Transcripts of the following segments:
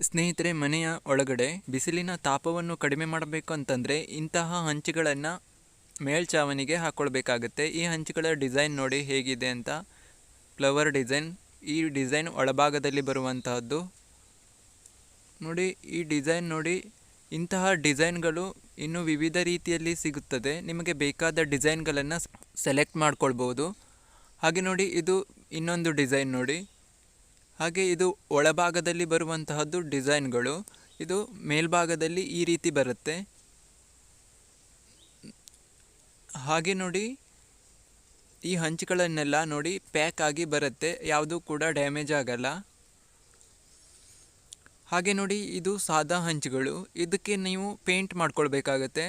ಸ್ನೇಹಿತರೆ, ಮನೆಯ ಒಳಗಡೆ ಬಿಸಿಲಿನ ತಾಪವನ್ನು ಕಡಿಮೆ ಮಾಡಬೇಕು ಅಂತಂದರೆ ಇಂತಹ ಹಂಚುಗಳನ್ನು ಮೇಲ್ಛಾವಣಿಗೆ ಹಾಕ್ಕೊಳ್ಬೇಕಾಗತ್ತೆ ಈ ಹಂಚುಗಳ ಡಿಸೈನ್ ನೋಡಿ ಹೇಗಿದೆ ಅಂತ. ಫ್ಲವರ್ ಡಿಸೈನ್, ಈ ಡಿಸೈನ್ ಒಳಭಾಗದಲ್ಲಿ ಬರುವಂತಹದ್ದು. ನೋಡಿ, ಈ ಡಿಸೈನ್ ನೋಡಿ, ಇಂತಹ ಡಿಸೈನ್ಗಳು ಇನ್ನು ವಿವಿಧ ರೀತಿಯಲ್ಲಿ ಸಿಗುತ್ತದೆ. ನಿಮಗೆ ಬೇಕಾದ ಡಿಸೈನ್ಗಳನ್ನು ಸೆಲೆಕ್ಟ್ ಮಾಡ್ಕೊಳ್ಬೋದು. ಹಾಗೆ ನೋಡಿ, ಇದು ಇನ್ನೊಂದು ಡಿಸೈನ್ ನೋಡಿ. ಹಾಗೆ ಇದು ಒಳಭಾಗದಲ್ಲಿ ಬರುವಂತಹದ್ದು ಡಿಸೈನ್ಗಳು. ಇದು ಮೇಲ್ಭಾಗದಲ್ಲಿ ಈ ರೀತಿ ಬರುತ್ತೆ. ಹಾಗೆ ನೋಡಿ, ಈ ಹಂಚುಗಳನ್ನೆಲ್ಲ ನೋಡಿ ಪ್ಯಾಕ್ ಆಗಿ ಬರುತ್ತೆ. ಯಾವುದೂ ಕೂಡ ಡ್ಯಾಮೇಜ್ ಆಗಲ್ಲ. ಹಾಗೆ ನೋಡಿ, ಇದು ಸಾದಾ ಹಂಚುಗಳು. ಇದಕ್ಕೆ ನೀವು ಪೇಂಟ್ ಮಾಡ್ಕೊಳ್ಬೇಕಾಗತ್ತೆ.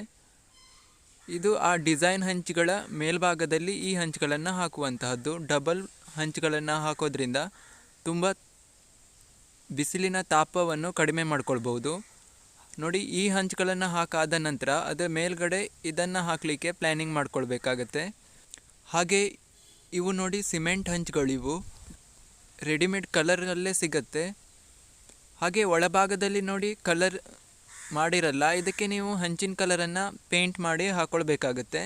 ಇದು ಆ ಡಿಸೈನ್ ಹಂಚುಗಳ ಮೇಲ್ಭಾಗದಲ್ಲಿ ಈ ಹಂಚುಗಳನ್ನು ಹಾಕುವಂತಹದ್ದು. ಡಬಲ್ ಹಂಚುಗಳನ್ನು ಹಾಕೋದ್ರಿಂದ ತುಂಬ ಬಿಸಿಲಿನ ತಾಪವನ್ನು ಕಡಿಮೆ ಮಾಡ್ಕೊಳ್ಬೋದು ನೋಡಿ, ಈ ಹಂಚುಗಳನ್ನು ಹಾಕಾದ ನಂತರ ಅದರ ಮೇಲ್ಗಡೆ ಇದನ್ನು ಹಾಕಲಿಕ್ಕೆ ಪ್ಲ್ಯಾನಿಂಗ್ ಮಾಡ್ಕೊಳ್ಬೇಕಾಗತ್ತೆ. ಹಾಗೆ ಇವು ನೋಡಿ ಸಿಮೆಂಟ್ ಹಂಚುಗಳಿವು ರೆಡಿಮೇಡ್ ಕಲರಲ್ಲೇ ಸಿಗತ್ತೆ. ಹಾಗೆ ಒಳಭಾಗದಲ್ಲಿ ನೋಡಿ ಕಲರ್ ಮಾಡಿರಲ್ಲ, ಇದಕ್ಕೆ ನೀವು ಹಂಚಿನ ಕಲರನ್ನು ಪೇಂಟ್ ಮಾಡಿ ಹಾಕ್ಕೊಳ್ಬೇಕಾಗತ್ತೆ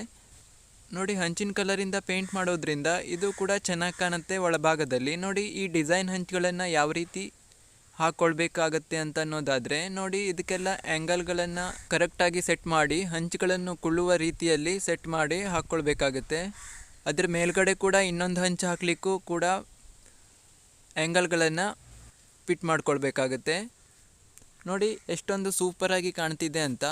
ನೋಡಿ ಹಂಚಿನ ಕಲರಿಂದ ಪೇಂಟ್ ಮಾಡೋದ್ರಿಂದ ಇದು ಕೂಡ ಚೆನ್ನಾಗಿ ಕಾಣುತ್ತೆ ಒಳಭಾಗದಲ್ಲಿ. ನೋಡಿ ಈ ಡಿಸೈನ್ ಹಂಚುಗಳನ್ನು ಯಾವ ರೀತಿ ಹಾಕ್ಕೊಳ್ಬೇಕಾಗತ್ತೆ ಅಂತ ಅನ್ನೋದಾದರೆ, ನೋಡಿ ಇದಕ್ಕೆಲ್ಲ ಆ್ಯಂಗಲ್ಗಳನ್ನು ಕರೆಕ್ಟಾಗಿ ಸೆಟ್ ಮಾಡಿ, ಹಂಚುಗಳನ್ನು ಕುಳ್ಳುವ ರೀತಿಯಲ್ಲಿ ಸೆಟ್ ಮಾಡಿ ಹಾಕ್ಕೊಳ್ಬೇಕಾಗತ್ತೆ ಅದ್ರ ಮೇಲ್ಗಡೆ ಕೂಡ ಇನ್ನೊಂದು ಹಂಚು ಹಾಕಲಿಕ್ಕೂ ಕೂಡ ಆ್ಯಂಗಲ್ಗಳನ್ನು ಫಿಟ್ ಮಾಡ್ಕೊಳ್ಬೇಕಾಗತ್ತೆ. ನೋಡಿ ಎಷ್ಟೊಂದು ಸೂಪರಾಗಿ ಕಾಣ್ತಿದೆ ಅಂತ.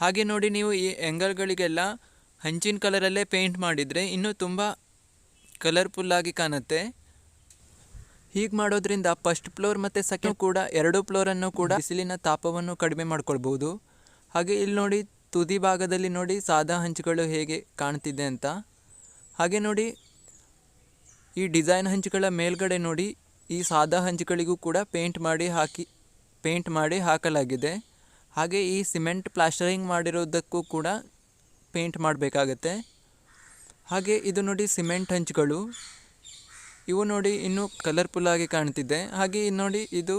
ಹಾಗೆ ನೋಡಿ ನೀವು ಈ ಎಂಗಲ್ಗಳಿಗೆಲ್ಲ ಹಂಚಿನ ಕಲರಲ್ಲೇ ಪೇಂಟ್ ಮಾಡಿದರೆ ಇನ್ನೂ ತುಂಬ ಕಲರ್ಫುಲ್ಲಾಗಿ ಕಾಣುತ್ತೆ. ಹೀಗೆ ಮಾಡೋದ್ರಿಂದ ಫಸ್ಟ್ ಫ್ಲೋರ್ ಮತ್ತು ಸೆಕೆಂಡ್ ಕೂಡ ಎರಡು ಫ್ಲೋರನ್ನು ಕೂಡ ಬಿಸಿಲಿನ ತಾಪವನ್ನು ಕಡಿಮೆ ಮಾಡ್ಕೊಳ್ಬೋದು. ಹಾಗೆ ಇಲ್ಲಿ ನೋಡಿ ತುದಿ ಭಾಗದಲ್ಲಿ ನೋಡಿ ಸಾದಾ ಹಂಚುಗಳು ಹೇಗೆ ಕಾಣ್ತಿದೆ ಅಂತ. ಹಾಗೆ ನೋಡಿ ಈ ಡಿಸೈನ್ ಹಂಚುಗಳ ಮೇಲ್ಗಡೆ ನೋಡಿ ಈ ಸಾದಾ ಹಂಚುಗಳಿಗೂ ಕೂಡ ಪೇಂಟ್ ಮಾಡಿ ಹಾಕಿ ಪೇಂಟ್ ಮಾಡಿ ಹಾಕಲಾಗಿದೆ. ಹಾಗೆ ಈ ಸಿಮೆಂಟ್ ಪ್ಲಾಸ್ಟರಿಂಗ್ ಮಾಡಿರೋದಕ್ಕೂ ಕೂಡ ಪೇಂಟ್ ಮಾಡಬೇಕಾಗತ್ತೆ. ಹಾಗೆ ಇದು ನೋಡಿ ಸಿಮೆಂಟ್ ಹಂಚುಗಳು. ಇವು ನೋಡಿ ಇನ್ನೂ ಕಲರ್ಫುಲ್ಲಾಗಿ ಕಾಣ್ತಿದೆ. ಹಾಗೆ ನೋಡಿ ಇದು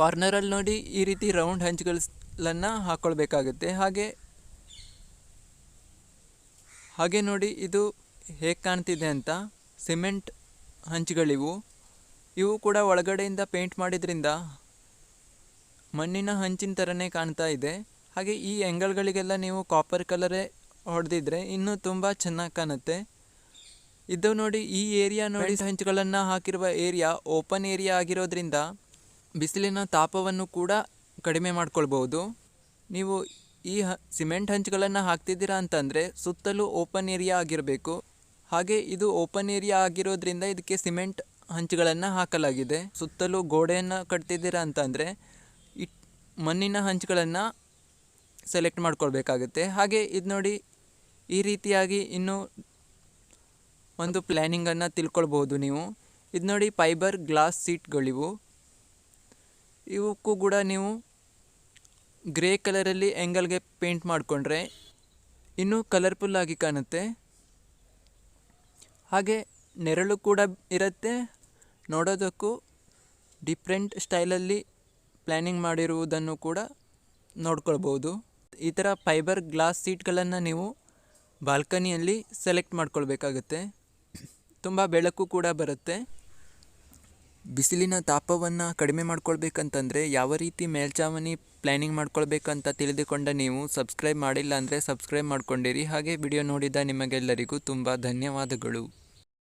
ಕಾರ್ನರಲ್ಲಿ ನೋಡಿ ಈ ರೀತಿ ರೌಂಡ್ ಹಂಚುಗಳನ್ನ ಹಾಕ್ಕೊಳ್ಬೇಕಾಗತ್ತೆ ಹಾಗೆ ಹಾಗೆ ನೋಡಿ ಇದು ಹೇಗೆ ಕಾಣ್ತಿದೆ ಅಂತ. ಸಿಮೆಂಟ್ ಹಂಚುಗಳಿವು. ಇವು ಕೂಡ ಒಳಗಡೆಯಿಂದ ಪೇಂಟ್ ಮಾಡಿದ್ರಿಂದ ಮಣ್ಣಿನ ಹಂಚಿನ ಥರನೇ ಕಾಣ್ತಾ ಇದೆ. ಹಾಗೆ ಈ ಎಂಗಲ್ಗಳಿಗೆಲ್ಲ ನೀವು ಕಾಪರ್ ಕಲರೇ ಹೊಡೆದಿದ್ರೆ ಇನ್ನೂ ತುಂಬ ಚೆನ್ನಾಗಿ ಕಾಣುತ್ತೆ. ಇದು ನೋಡಿ, ಈ ಏರಿಯಾ ನೋಡಿ ಹಂಚುಗಳನ್ನು ಹಾಕಿರುವ ಏರಿಯಾ ಓಪನ್ ಏರಿಯಾ ಆಗಿರೋದ್ರಿಂದ ಬಿಸಿಲಿನ ತಾಪವನ್ನು ಕೂಡ ಕಡಿಮೆ ಮಾಡ್ಕೊಳ್ಬೋದು ನೀವು ಈ ಹ, ಸಿಮೆಂಟ್ ಹಂಚುಗಳನ್ನು ಹಾಕ್ತಿದ್ದೀರಾ ಅಂತಂದರೆ ಸುತ್ತಲೂ ಓಪನ್ ಏರಿಯಾ ಆಗಿರಬೇಕು. ಹಾಗೆ ಇದು ಓಪನ್ ಏರಿಯಾ ಆಗಿರೋದ್ರಿಂದ ಇದಕ್ಕೆ ಸಿಮೆಂಟ್ ಹಂಚುಗಳನ್ನು ಹಾಕಲಾಗಿದೆ. ಸುತ್ತಲೂ ಗೋಡೆಯನ್ನು ಕಟ್ತಿದ್ದೀರಾ ಅಂತಂದರೆ ಮಣ್ಣಿನ ಹಂಚುಗಳನ್ನು ಸೆಲೆಕ್ಟ್ ಮಾಡ್ಕೊಳ್ಬೇಕಾಗುತ್ತೆ. ಹಾಗೆ ಇದು ನೋಡಿ ಈ ರೀತಿಯಾಗಿ ಇನ್ನು ಒಂದು ಪ್ಲ್ಯಾನಿಂಗನ್ನು ತಿಳ್ಕೊಳ್ಬೋದು ನೀವು. ಇದು ನೋಡಿ ಫೈಬರ್ ಗ್ಲಾಸ್ ಸೀಟ್ಗಳಿವು ಇವಕ್ಕೂ ಕೂಡ ನೀವು ಗ್ರೇ ಕಲರಲ್ಲಿ ಎಂಗಲ್ಗೆ ಪೇಂಟ್ ಮಾಡಿಕೊಂಡ್ರೆ ಇನ್ನೂ ಕಲರ್ಫುಲ್ಲಾಗಿ ಕಾಣುತ್ತೆ. ಹಾಗೆ ನೆರಳು ಕೂಡ ಇರುತ್ತೆ. ನೋಡೋದಕ್ಕೂ ಡಿಫ್ರೆಂಟ್ ಸ್ಟೈಲಲ್ಲಿ ಪ್ಲ್ಯಾನಿಂಗ್ ಮಾಡಿರುವುದನ್ನು ಕೂಡ ನೋಡ್ಕೊಳ್ಬೋದು ಈ ಥರ ಫೈಬರ್ ಗ್ಲಾಸ್ ಸೀಟ್ಗಳನ್ನು ನೀವು ಬಾಲ್ಕನಿಯಲ್ಲಿ ಸೆಲೆಕ್ಟ್ ಮಾಡ್ಕೊಳ್ಬೇಕಾಗತ್ತೆ. ತುಂಬ ಬೆಳಕು ಕೂಡ ಬರುತ್ತೆ. ಬಿಸಿಲಿನ ತಾಪವನ್ನು ಕಡಿಮೆ ಮಾಡ್ಕೊಳ್ಬೇಕಂತಂದರೆ ಯಾವ ರೀತಿ ಮೇಲ್ಛಾವಣಿ ಪ್ಲ್ಯಾನಿಂಗ್ ಮಾಡ್ಕೊಳ್ಬೇಕಂತ ತಿಳಿದುಕೊಂಡ ನೀವು ಸಬ್ಸ್ಕ್ರೈಬ್ ಮಾಡಿಲ್ಲ ಅಂದರೆ ಸಬ್ಸ್ಕ್ರೈಬ್ ಮಾಡ್ಕೊಂಡಿರಿ. ಹಾಗೆ ವಿಡಿಯೋ ನೋಡಿದ ನಿಮಗೆಲ್ಲರಿಗೂ ತುಂಬ ಧನ್ಯವಾದಗಳು.